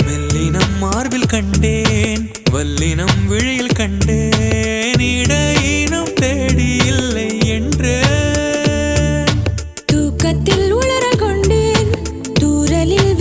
வெல்லினம் மார்பில் கண்டேன் வல்லினம் விழியில் கண்டேன் இடையினம் தேடி இல்லை என்று. தூக்கத்தில் உளர கொண்டேன் தூரலில்